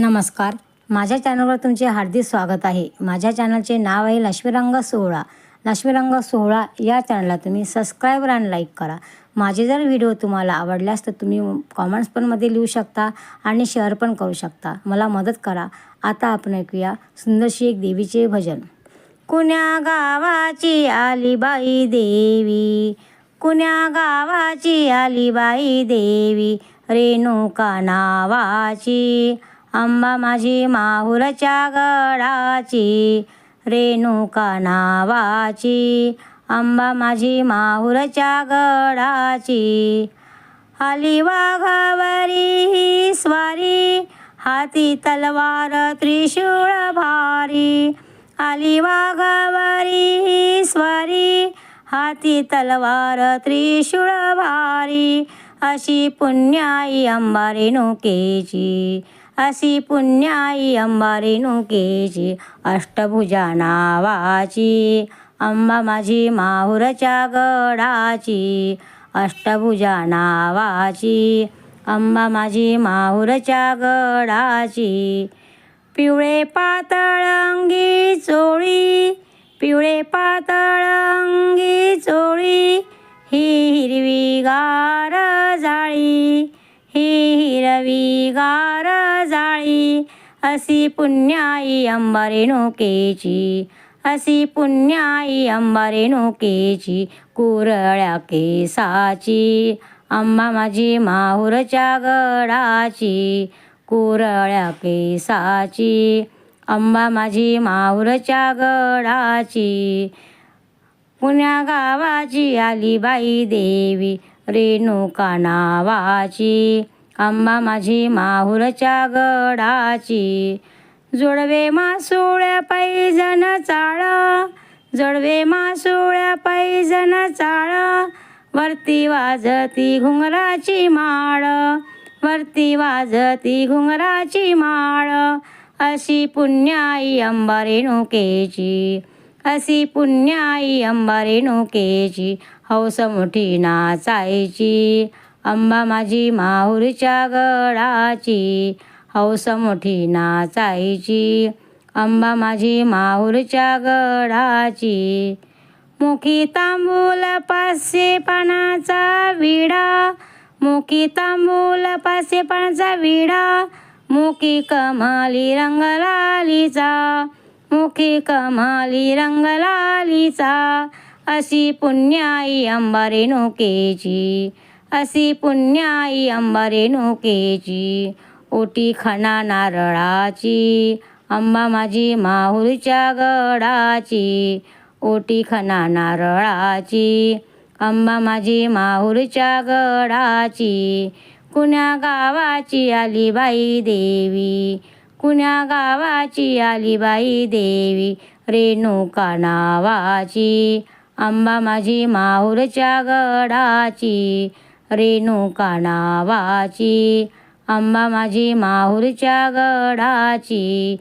नमस्कार. माझ्या चॅनलवर तुमचे हार्दिक स्वागत आहे. माझ्या चॅनलचे नाव आहे लक्ष्मीरंग सोहळा. लक्ष्मीरंग सोहळा या चॅनलला तुम्ही सबस्क्राईबर आणि लाईक करा. माझे जर व्हिडिओ तुम्हाला आवडल्यास तर तुम्ही कॉमेंट्स पण मध्ये लिहू शकता आणि शेअर पण करू शकता. मला मदत करा. आता आपण ऐकूया सुंदरशी एक देवीचे भजन. कुण्या गावाची आली बाई देवी? कुण्या गावाची आली बाई देवी? रेणुका नावाची. अंबा माझी माहुरच्या गडाची रेणुका नावाची. अंबा माझी माहुरच्या गडाची. आली वाघावरी ही स्वारी हाती तलवार त्रिशूळ भारी. आली वाघावरी ही स्वारी हाती तलवार त्रिशूळ भारी. अशी पुण्याई अंबा रेणुकेची. अशी पुण्याई अंबा रेणुकेची अष्टभुजा नावाची अंबा माझी माहुरच्या गडाची अष्टभुजा नावाची अंबा माझी माहुरच्या गडाची. पिवळे पातळ अंगी चोळी पिवळे पातळ अंगी चोळी ही हिरवी गार जाळी ही हिरवी गार जाळी. असी पुण्याई अंबारेणुकेची असी पुण्याई अंबारेणुकेची कुरळ्या केसाची. अंबा माझी माहुरच्या गडाची. कुरळ्या केसाची. अंबा माझी माहुरच्या गडाची. पुण्या गावाची आली बाई देवी. रेणुका नावाची अंबा माझी माहुरच्या गडाची. जोडवे मासोळ्या पैजन चाळ जोडवे मासोळ्या पैजन चाळ. वरती वाजती घुंगराची माळ वरती वाजती घुंगराची माळ. अशी पुण्याई अंबा रेणुकेची अशी पुण्याई अंबा रेणुकेची. हौस मोठी नाचायची. अंबा माझी माहुरच्या गडाची हौस मोठी नाचायची. अंबा माझी माहुरच्या गडाची मुखी तांबूल पाचशे पानाचा विडा. मुखी तांबूल पाचशे पानाचा विडा. मुखी कमाली रंगलालीचा. मुखी कमाली रंगलालीचा. असी पुण्याई अंबा रेणुकेची असी पुण्याई अंबा रेणुकेची ओटी खणा नारळाची अंबा माझी माहुरच्या गडाची ओटी खणा नारळाची अंबा माझी माहुरच्या गडाची कुण्या गावाची आली बाई देवी कुण्या गावाची आली बाई देवी रेणुका नावाची आंबा माझी माहुरच्या गडाची रेणुका नावाची अंबा माझी माहुरच्या गडाची